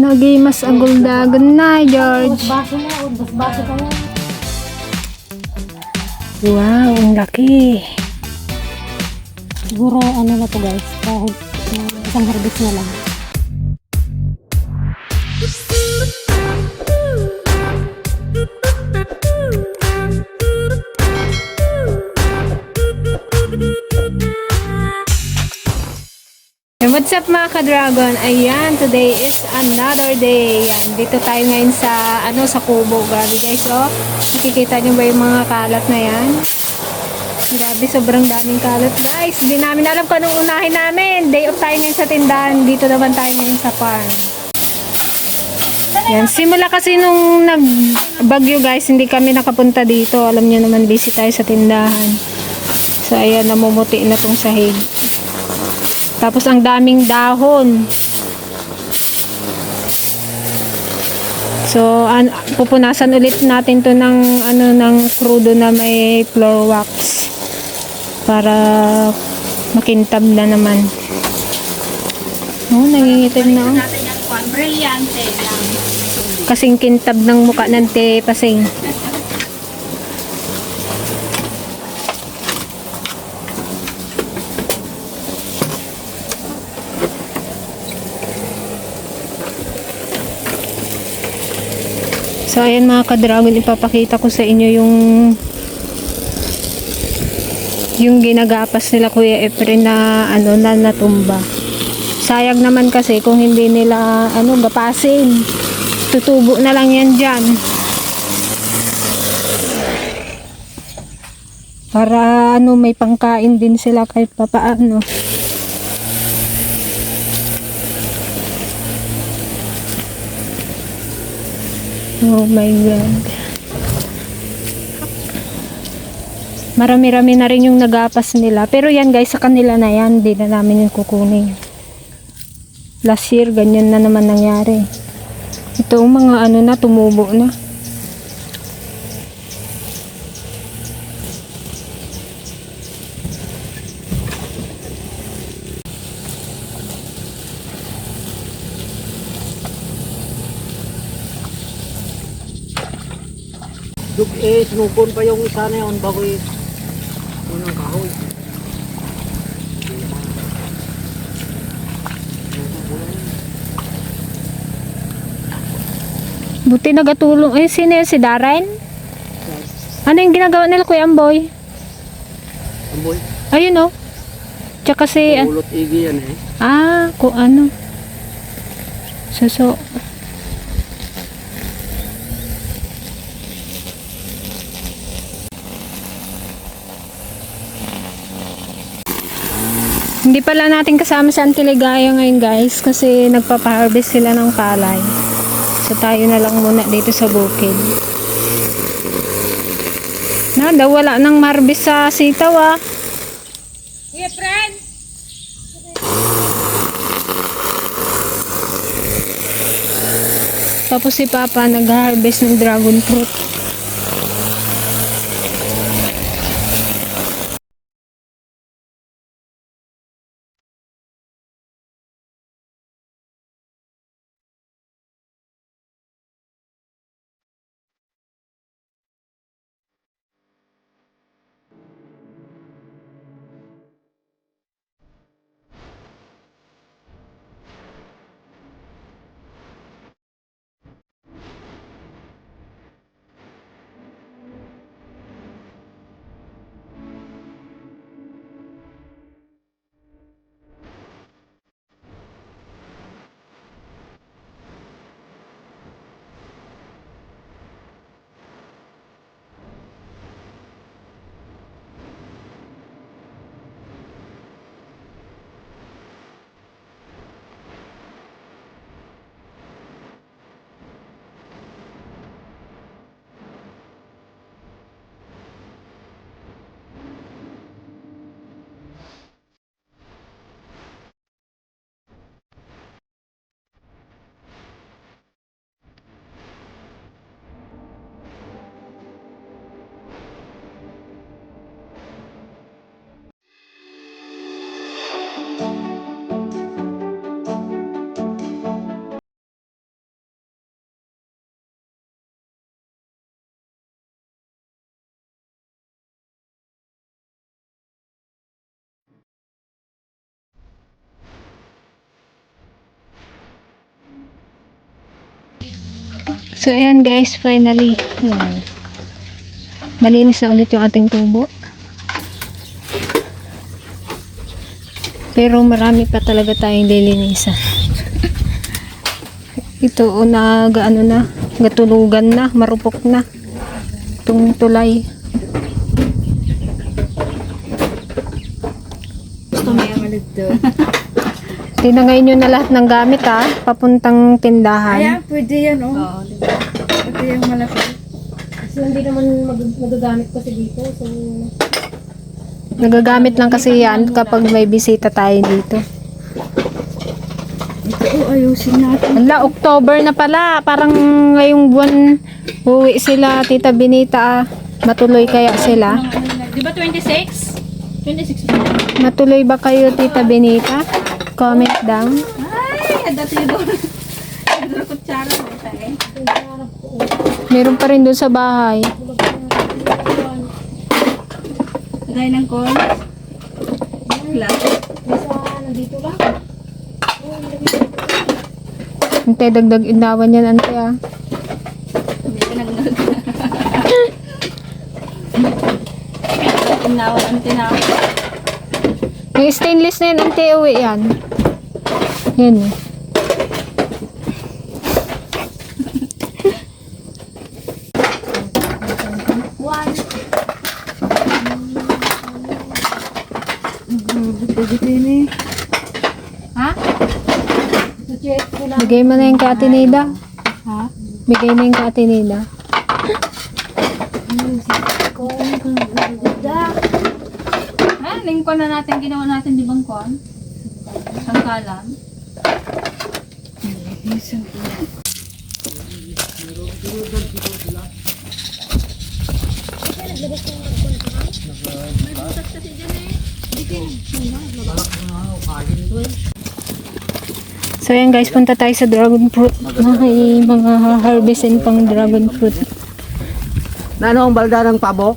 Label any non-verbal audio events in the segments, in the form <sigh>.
Nagimas aguldagan na, George. Baso na, ubas baso ka. Wow, ang laki. Siguro ano na to guys, kahit isang harvest na lang. What's up mga ka-dragon? Ayan, today is another day. Yan, dito tayo ngayon sa, ano, sa kubo. Grabe guys, oh. Nakikita nyo ba yung mga kalat na yan? Grabe, sobrang daming kalat guys. Hindi namin alam kung anong unahin namin. Day off tayo ngayon sa tindahan. Dito naman tayo ngayon sa farm. Yan, simula kasi nung nagbagyo guys, hindi kami nakapunta dito. Alam nyo naman, busy tayo sa tindahan. So, ayan, namumuti na tong sahig. Tapos ang daming dahon. So, an pupunasan ulit natin to ng ano ng crudo na may floor wax para makintab na naman. Oh, nangingitim na. Oh. Kasing kintab ng muka ng te pasing. So, ayan mga ka-dragon, ipapakita ko sa inyo yung yung ginagapas nila Kuya Efren na ano na natumba. Sayang naman kasi kung hindi nila ano gapasin. Tutubo na lang yan dyan. Para ano may pangkain din sila kahit papaano. Oh my God. Marami-rami na rin yung nagapas nila. Pero yan guys, sa kanila na yan. Hindi na namin yung kukunin. Last year, ganyan na naman nangyari. Ito mga ano na, tumubo na. Dug sinubon pa yung isa na yun bago eh. Unang kahoy. Buti nagatulong. Eh, sino yun? Si Darren? Ano yung ginagawa nila, Kuya Amboy? Amboy. Ayun oh. Tsaka si... Ulot igi yan eh. Ah, kung ano. Suso. Hindi pala natin kasama sa Antiligaya ngayon guys kasi nagpapa-harvest sila ng palay. So tayo na lang muna dito sa bukid. Na, daw wala nang marbis sa sitaw ah. Tapos si Papa nag-harvest ng dragon fruit. So, ayan guys, finally. Ayan. Malinis na ulit yung ating tubo. Pero marami pa talaga tayong lilinisan. Ito, o nag, ano na, gatulugan na, marupok na. Itong tulay. Gusto mo yung malit doon. Tinangay nyo na lahat ng gamit ha, papuntang tindahan. Ayan, pwede yan, oh. Oo, diba? Ito yung malaki. Kasi hindi naman mag- magagamit kasi dito. So... Nagagamit lang kasi yan kapag may bisita tayo dito. Ito, oh, ayusin natin. Ala, October na pala. Parang ngayong buwan uwi sila, Tita Benita. ah. Matuloy kaya sila? Di ba 26? 26 ba? Matuloy ba kayo, Tita Benita? Comment down. Ay, tayo. Meron pa rin doon sa bahay. Lagay ng corn. Glass. Ante, dagdag indawan yan, ante ah. Hindi ka ang tinawan. Yung stainless na yan, ante, uwi yan. Yan eh. Bigay mo na yung kay Ate Nida. Ha? Bigay na yung kay Ate Nida. Ha? Lingkon na natin, ginawa natin di bang kon? Sangkalan. So yan guys, punta tayo sa dragon fruit. May mga harvestin pang dragon fruit. Na ano ang balda ng pabo?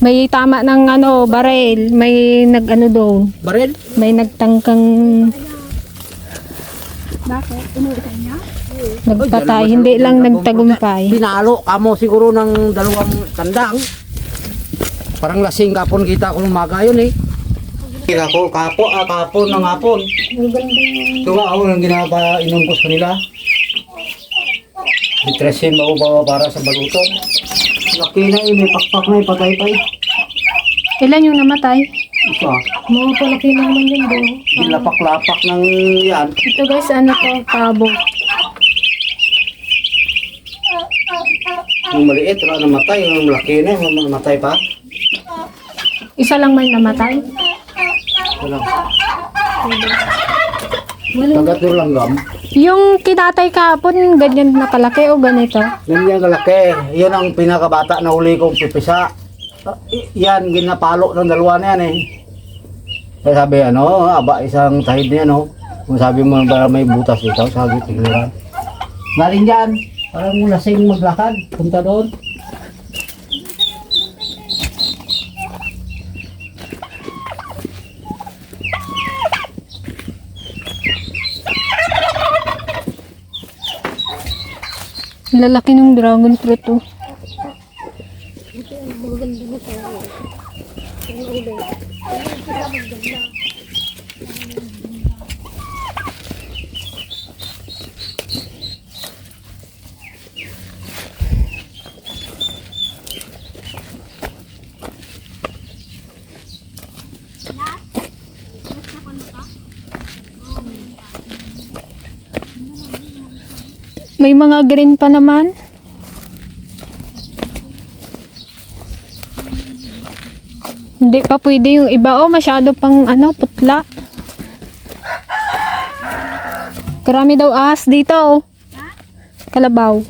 May tama ng ano, baril. May nag ano doon. Baril? May nagtangkang Bakit? Ka niya? nagpatay. Hindi lang nagtagumpay. Pinalo kamo siguro ng dalawang tandang. Parang lasing kapon kita ko umaga yun eh. Kira ko kapo, ah, kapon ng hapon. Ito nga ako nang ginaba inumpos kanila. Itresin mo ba para sa baluton? Laki na eh, may pakpak na eh, patay pa eh. Ilan yung namatay? Isa, Mga palaki naman yun do. nilapak-lapak ng yan. Ito guys, ano to? Tabo. Yung maliit, wala namatay. Yung malaki na, yung namatay pa. Isa lang may namatay. Wala. Tagat yung langgam. Yung kinatay kahapon, ganyan na kalaki o ganito? Ganyan kalaki. Yan ang pinakabata na uli kong pipisa. Ah, Yan, ginapalo ng dalawa na yan eh. Kaya sabi ano, aba isang tahid niya no. Kung sabi mo para may butas dito, sabi tignan. Galing dyan. Parang lasing maglakad. Punta doon. Lalaki ng dragon fruit oh. May mga green pa naman. Hindi pa pwede yung iba. Oh, masyado pang ano, putla. Karami daw ahas dito. Oh. Kalabaw.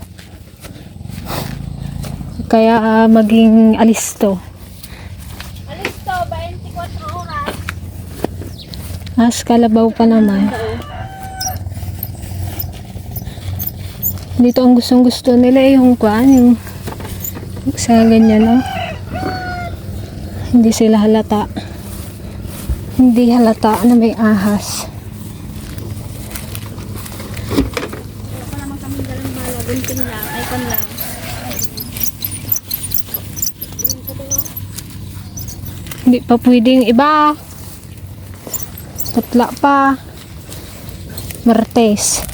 Kaya ah, maging alisto. Alisto, 24 oras. Ahas kalabaw pa naman. Dito ang gustong gusto nila eh, yung kuan, yung sa ganyan, no? Hindi sila halata. Hindi halata na may ahas. Gunting lang. Icon lang. Hindi pa pwedeng iba. Putla pa. Martes.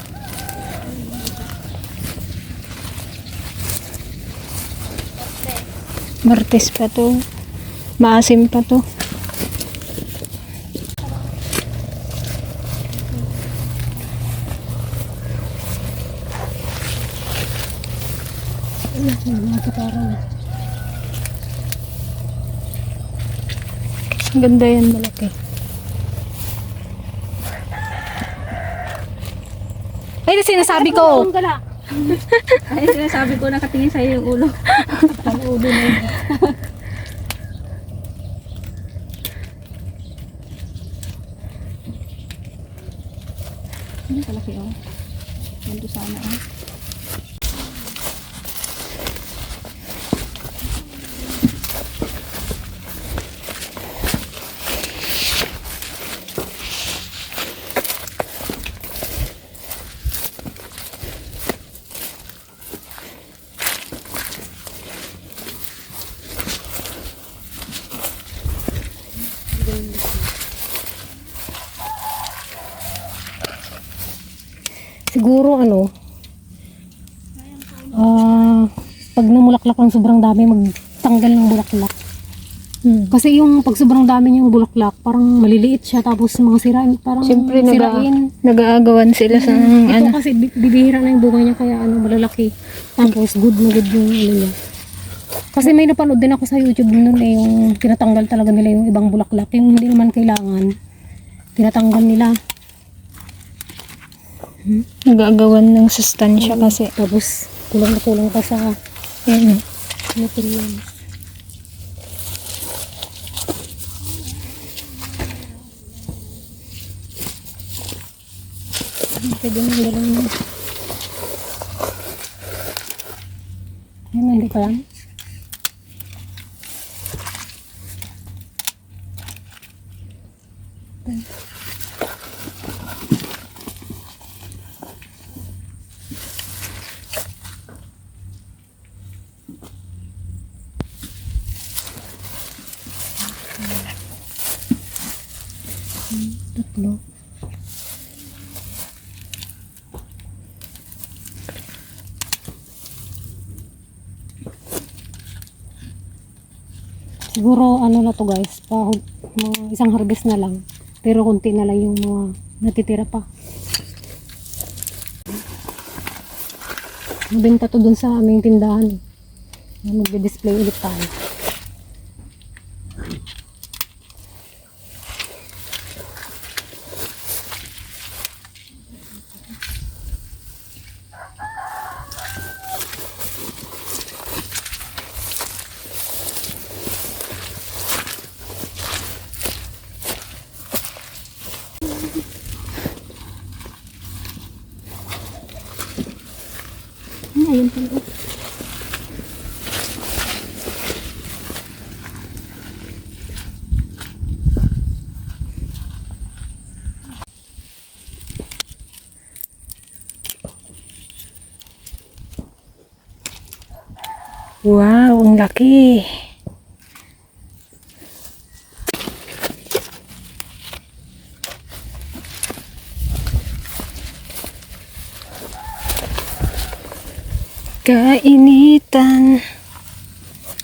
Martes pa to. Maasim pa to. Ang Ganda yan, malaki. Ay, sinasabi ko. Ay, sinasabi ko nakatingin sa'yo yung ulo. <laughs> Ang ulo na yun. Ano kalaki oh. Ganito sana oh. Siguro ano, ah, pag namulaklak ng sobrang dami, magtanggal ng bulaklak. Kasi yung pag sobrang dami niyang bulaklak, parang maliliit siya tapos mga sirain, parang Siyempre, sirain. nag-aagawan sila sa Ito ano. kasi bi- bibihira na yung bunga niya kaya ano malalaki. Tapos good na good yung ano niya. Kasi may napanood din ako sa YouTube noon eh, yung tinatanggal talaga nila yung ibang bulaklak. Yung hindi naman kailangan, tinatanggal nila. Nag-aagawan ng sustansya kasi. Tapos kulang na kulang pa sa Yan, materials. Pwede na dalawin mo. Yan, hindi pa lang. Tatlo. Siguro ano na to guys, pa mga isang harvest na lang. Pero konti na lang yung mga natitira pa. Mabenta to dun sa aming tindahan. Magdi-display ulit tayo. Wow, ang laki. Kainitan.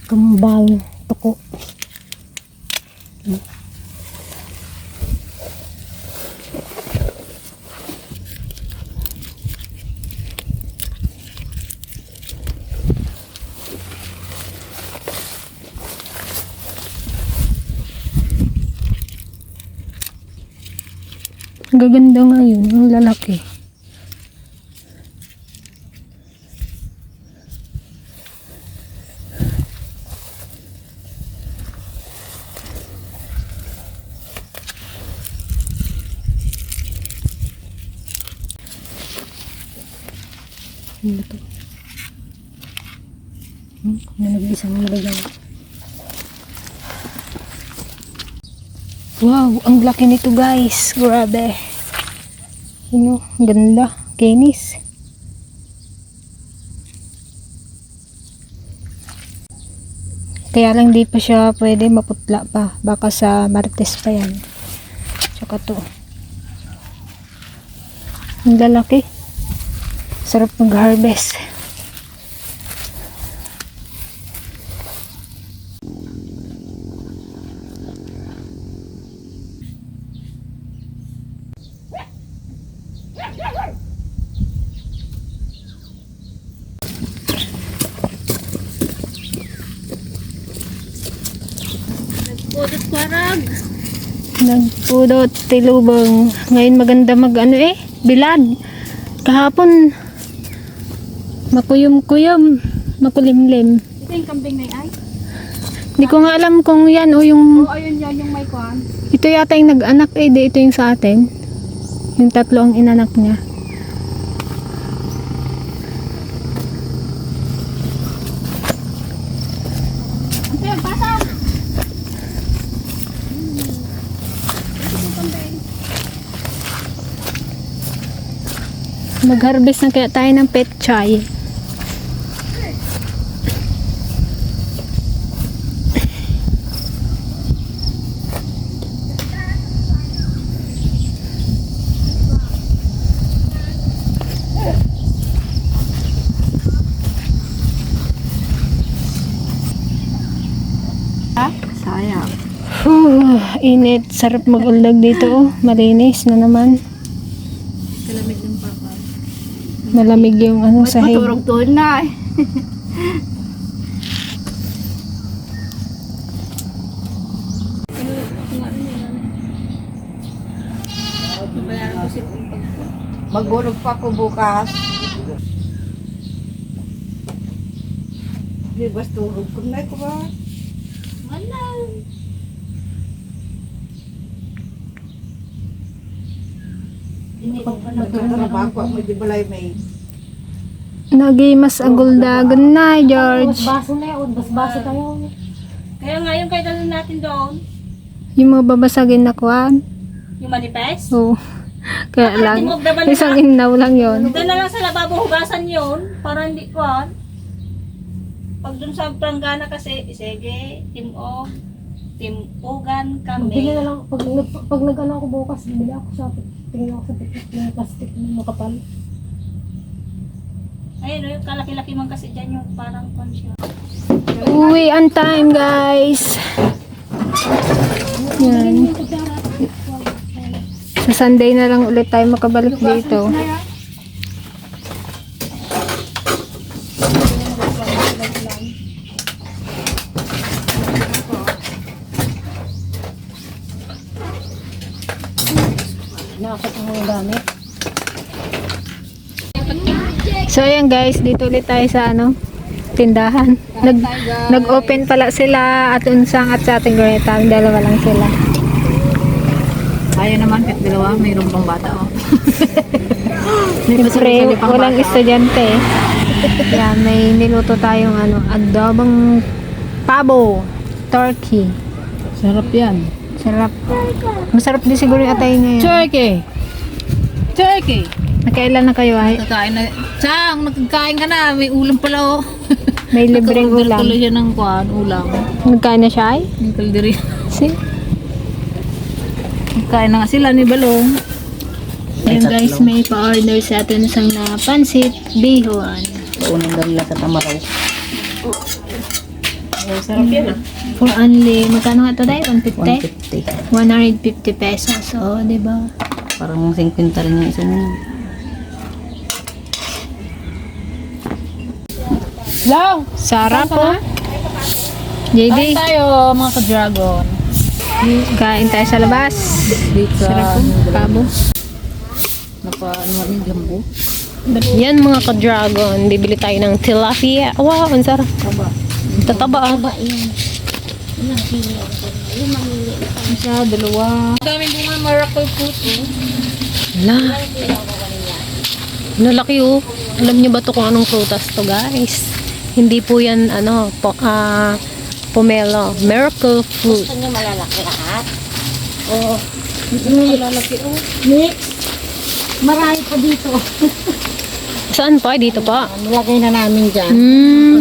Kambal, tuko. Ang gaganda nga yun, ang lalaki. Ano to? Hmm, nag-isang nalagyan. Wow, ang laki nito guys. Grabe. Yun ganda. Kinis. Kaya lang di pa siya pwede maputla pa. Baka sa martes pa yan. Tsaka to. Ang lalaki. Sarap mag-harvest. Pudot kwarag. Nagpudot, tilubong. Ngayon maganda mag ano eh, bilad. Kahapon, makuyom-kuyom, makulimlim. Ito yung kambing na ay. Hindi ko nga alam kung yan o yung, O ayun yan, yung may kwan. ito yata yung nag-anak eh, di ito yung sa atin. Yung tatlo ang inanak niya. Mag-harvest na kaya tayo ng pet chai. Sayang. Whew, init. Sarap mag-uldag dito oh. Malinis na naman. Malamig yung ano sa Maturog to na eh. Magulog pa ko bukas. Di ba tulog ko na ko ba? Wala. Magtrabaho ko mo di balay may Nagi mas aguldagan na, George. Kaya ngayon kayo dalhin natin doon. Yung mga babasagin na kuwan. Yung manifest. Oo. Kaya lang. Timog na ba na? Isang inaw lang yon. Doon na lang sa lababo hugasan yun. Para hindi kwan. Pag dun sa pranggana kasi, sige, team o, team ugan kami. Bili na lang, pag, nag- pag nag-ano ako bukas, bili ako sa, tingin ako sa picnic ng plastic na makapal. Ayun, oh, yung kalaki-laki man kasi dyan yung parang kwan siya. Uwi on time, guys. Yan. Sa Sunday na lang ulit tayo makabalik dito. So ayan guys, dito ulit tayo sa ano, tindahan. Nag nag-open pala sila at unsang at sa ating Greta, dalawa lang sila. Ayaw naman, kahit dalawa, mayroon pang bata oh. <laughs> Siyempre, walang estudyante. Yan, may niluto tayong ano, adobong pabo, turkey. Sarap yan. Sarap. Masarap din siguro yung atay ngayon. Turkey! Turkey! Nakailan na kayo ay? Kakain na. Chang, nagkakain ka na. May ulam pala oh. <laughs> May libreng ulam. tuloy siya ng kwan, ulam. Magkano siya ay? Yung kaldiri. Si? Nagkain na nga sila ni Balong. Ayun guys, may pa-order sa atin isang na pansit bihon. Unang dalila sa tamaraw. sarap yan ah. For only, magkano nga ito dahil? 150? 150. 150 pesos. So, di ba? Parang 50 rin yung isa niya. Lang! Sarap po. JD, tayo mga ka-dragon. kain tayo sa labas. Dito Sarap po. Pabo. Napa, ano nga yung jambu? Yan mga ka-dragon. Bibili tayo ng tilapia. Wow, ang sarap. Tataba ah. Isa, dalawa. Ang daming bunga miracle fruit oh. Wala. Nalaki oh. Alam niyo ba to kung anong prutas to guys? Hindi po yan ano, po, ah, pomelo. Miracle fruit. Marami pa dito. <laughs> Saan pa? Dito pa? Nilagay na namin dyan. Hmm.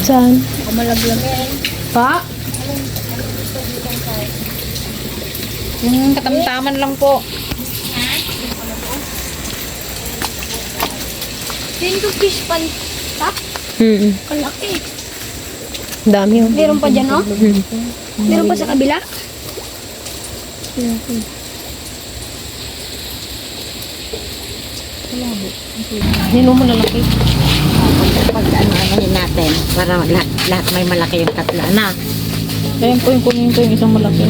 Saan? Pa? Yung katamtaman lang po. Yan yung fish pan. Tak? Mm. Kalaki. Dami oh. Meron pa dyan, no? Meron pa sa kabila? Nino mo lalaki. pag ano natin para lahat, lahat may malaki yung katla na. Ayan po yung kunin ko yung isang malaki.